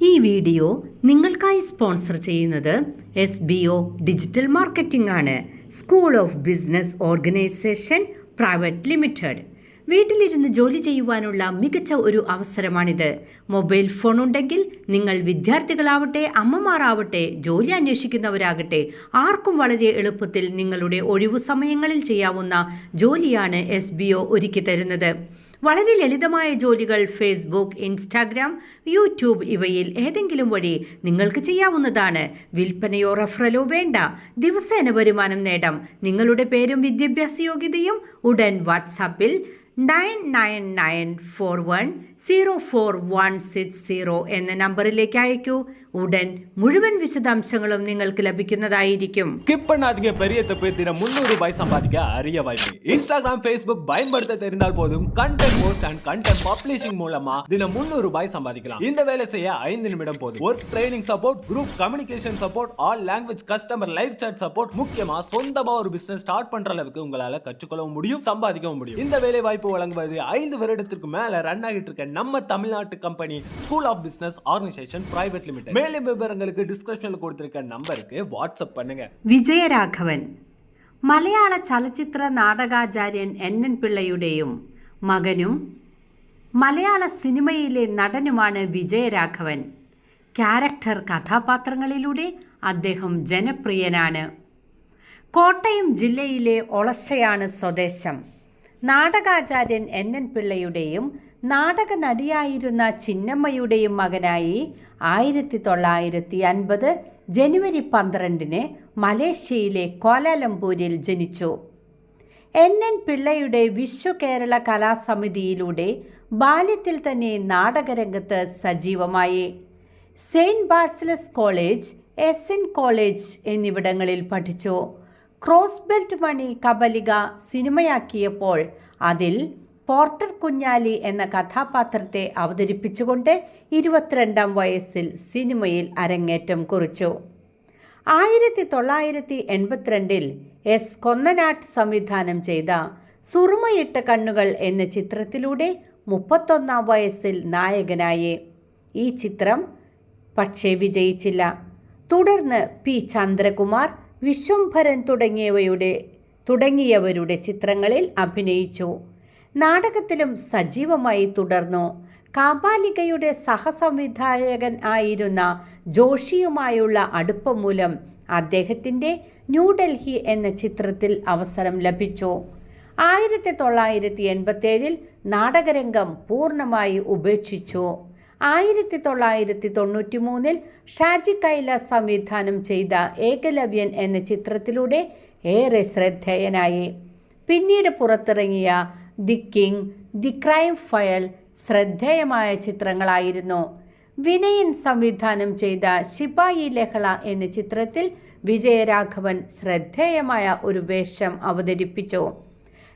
ഈ വീഡിയോ നിങ്ങൾക്കായി സ്പോൺസർ ചെയ്യുന്നത് S B O digital marketing ആണ്. School of business organisation private limited. വീട്ടിലിരുന്ന് ജോലി ചെയ്യുവാനുള്ള മികച്ച ഒരു അവസരമാണിത്. മൊബൈൽ ഫോൺ ഉണ്ടെങ്കിൽ നിങ്ങൾ വിദ്യാർത്ഥികളാവട്ടെ അമ്മമാരാവട്ടെ ജോലി അന്വേഷിക്കുന്നവരാകട്ടെ ആർക്കും വളരെ എളുപ്പത്തിൽ നിങ്ങളുടെ ഒഴിവു സമയങ്ങളിൽ ചെയ്യാവുന്ന ജോലിയാണ് എസ് ഒരുക്കി തരുന്നത്. വളരെ ലളിതമായ ജോലികൾ ഫേസ്ബുക്ക് ഇൻസ്റ്റാഗ്രാം യൂട്യൂബ് ഇവയിൽ ഏതെങ്കിലും വഴി നിങ്ങൾക്ക് ചെയ്യാവുന്നതാണ്. വിൽപ്പനയോ റഫറലോ വേണ്ട. ദിവസേന വരുമാനം നേടാം. നിങ്ങളുടെ പേരും വിദ്യാഭ്യാസ യോഗ്യതയും ഉടൻ വാട്സാപ്പിൽ nine nine nine four one zero four one six zero എന്ന നമ്പറിലേക്ക് അയക്കൂ. ഉടൻ മുഴുവൻ വിശദാംശങ്ങളും നിങ്ങൾക്ക് ലഭിക്കുന്നതായിരിക്കും ஸ்கிப் பண்ணாதீங்க பெரிய தப்பு தினம் முந்நூறு ரூபாய் சம்பாதிக்க அரிய வாய்ப்பு இன்ஸ்டாகிராம் ஃபேஸ்புக் பயன்படுத்த தெரிந்தால் போதும் content post and content publishing மூலமா தினம் முந்நூறு ரூபாய் சம்பாதிக்கலாம் இந்த வேலை செய்ய ஐந்து நிமிடம் போதும் work training support group communication support all language customer live chat support முக்கியமா சொந்தமா ஒரு பிசினஸ் ஸ்டார்ட் பண்ற அளவுக்கு உங்களால கற்றுக்கொள்ளவும் முடியும் சம்பாதிக்கவும் முடியும் இந்த வேலை வாய்ப்பு வழங்குவது ஐந்து வருடத்திற்கு மேல ரன் ஆகிட்டு இருக்க நம்ம தமிழ்நாட்டு company school of business organisation private limited மேலும் விவரங்களுக்கு டிஸ்கிரிப்ஷன்ல கொடுத்திருக்க நம்பருக்கு வாட்ஸ்அப் பண்ணுங்க വിജയരാഘവൻ മലയാള ചലച്ചിത്ര നാടകാചാര്യൻ എൻ എൻ പിള്ളയുടെയും മകനും മലയാള സിനിമയിലെ നടനുമാണ് വിജയരാഘവൻ ക്യാരക്ടർ കഥാപാത്രങ്ങളിലൂടെ അദ്ദേഹം ജനപ്രിയനാണ് കോട്ടയം ജില്ലയിലെ ഒളശയാണ് സ്വദേശം നാടകാചാര്യൻ എൻ എൻ പിള്ളയുടെയും നാടക നടിയായിരുന്ന ചിന്നമ്മയുടെയും മകനായി ആയിരത്തി തൊള്ളായിരത്തി അൻപത് ജനുവരി പന്ത്രണ്ടിന് മലേഷ്യയിലെ കോലാലംപൂരിൽ ജനിച്ചു. എൻ. എൻ. പിള്ളയുടെ വിശ്വ കേരള കലാസമിതിയിലൂടെ ബാല്യത്തിൽ തന്നെ നാടകരംഗത്ത് സജീവമായി. Saint Berchmans college S. N. College എന്നിവിടങ്ങളിൽ പഠിച്ചു. ക്രോസ് ബെൽറ്റ് മണി കബലിക സിനിമയാക്കിയപ്പോൾ അതിൽ പോർട്ടർ കുഞ്ഞാലി എന്ന കഥാപാത്രത്തെ അവതരിപ്പിച്ചുകൊണ്ട് ഇരുപത്തിരണ്ടാം വയസ്സിൽ സിനിമയിൽ അരങ്ങേറ്റം കുറിച്ചു. ആയിരത്തി തൊള്ളായിരത്തി എൺപത്തിരണ്ടിൽ എസ്. കൊന്നനാട്ട് സംവിധാനം ചെയ്ത സുറുമയിട്ട കണ്ണുകൾ എന്ന ചിത്രത്തിലൂടെ മുപ്പത്തൊന്നാം വയസ്സിൽ നായകനായി. ഈ ചിത്രം പക്ഷേ വിജയിച്ചില്ല. തുടർന്ന് പി. ചന്ദ്രകുമാർ വിശ്വംഭരൻ തുടങ്ങിയവയുടെ തുടങ്ങിയവരുടെ ചിത്രങ്ങളിൽ അഭിനയിച്ചു. നാടകത്തിലും സജീവമായി തുടർന്നു. കാപാലികയുടെ സഹസംവിധായകൻ ആയിരുന്ന ജോഷിയുമായുള്ള അടുപ്പം മൂലം അദ്ദേഹത്തിന്റെ ന്യൂഡൽഹി എന്ന ചിത്രത്തിൽ അവസരം ലഭിച്ചു. ആയിരത്തി തൊള്ളായിരത്തി എൺപത്തേഴിൽ നാടകരംഗം പൂർണമായി ഉപേക്ഷിച്ചു. ആയിരത്തി തൊള്ളായിരത്തി തൊണ്ണൂറ്റി മൂന്നിൽ ഷാജി കൈല സംവിധാനം ചെയ്ത ഏകലവ്യൻ എന്ന ചിത്രത്തിലൂടെ ഏറെ ശ്രദ്ധേയനായി. പിന്നീട് പുറത്തിറങ്ങിയ the king the crime file ശ്രദ്ധേയമായ ചിത്രങ്ങളായിരുന്നു. വിനയൻ സംവിധാനം ചെയ്ത ശിപായി ലഹള എന്ന ചിത്രത്തിൽ വിജയരാഘവൻ ശ്രദ്ധേയമായ ഒരു വേഷം അവതരിപ്പിച്ചു.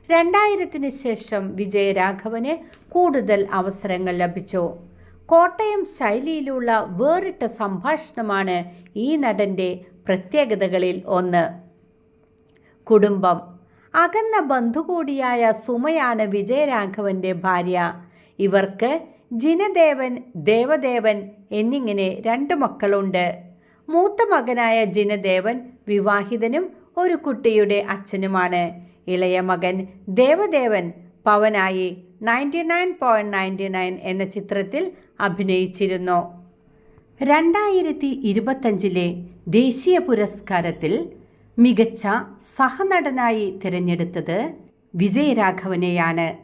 രണ്ടായിരത്തിന് ശേഷം വിജയരാഘവന് കൂടുതൽ അവസരങ്ങൾ ലഭിച്ചു. കോട്ടയം ശൈലിയിലുള്ള വേറിട്ട സംഭാഷണമാണ് ഈ നടന്റെ പ്രത്യേകതകളിൽ ഒന്ന്. കുടുംബം അകന്ന ബന്ധു കൂടിയായ സുമയാണ് വിജയരാഘവന്റെ ഭാര്യ. ഇവർക്ക് ജിനദേവൻ ദേവദേവൻ എന്നിങ്ങനെ രണ്ട് മക്കളുണ്ട്. മൂത്ത മകനായ ജിനദേവൻ വിവാഹിതനും ഒരു കുട്ടിയുടെ അച്ഛനുമാണ്. ഇളയ മകൻ Devadevan Pavanayi ninety nine point ninety nine എന്ന ചിത്രത്തിൽ അഭിനയിച്ചിരുന്നു. രണ്ടായിരത്തി ഇരുപത്തഞ്ചിലെ ദേശീയ പുരസ്കാരത്തിൽ മികച്ച സഹനടനായി തിരഞ്ഞെടുത്തത് വിജയരാഘവനെയാണ്.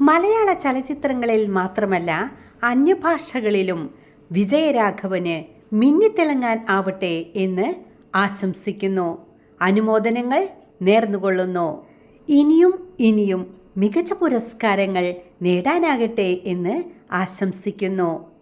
മലയാള ചലച്ചിത്രങ്ങളിൽ മാത്രമല്ല അന്യഭാഷകളിലും വിജയരാഘവന് മിന്നിത്തിളങ്ങാൻ ആവട്ടെ എന്ന് ആശംസിക്കുന്നു. അനുമോദനങ്ങൾ നേർന്നുകൊള്ളുന്നു. ഇനിയും ഇനിയും മികച്ച പുരസ്കാരങ്ങൾ നേടാനാകട്ടെ എന്ന് ആശംസിക്കുന്നു.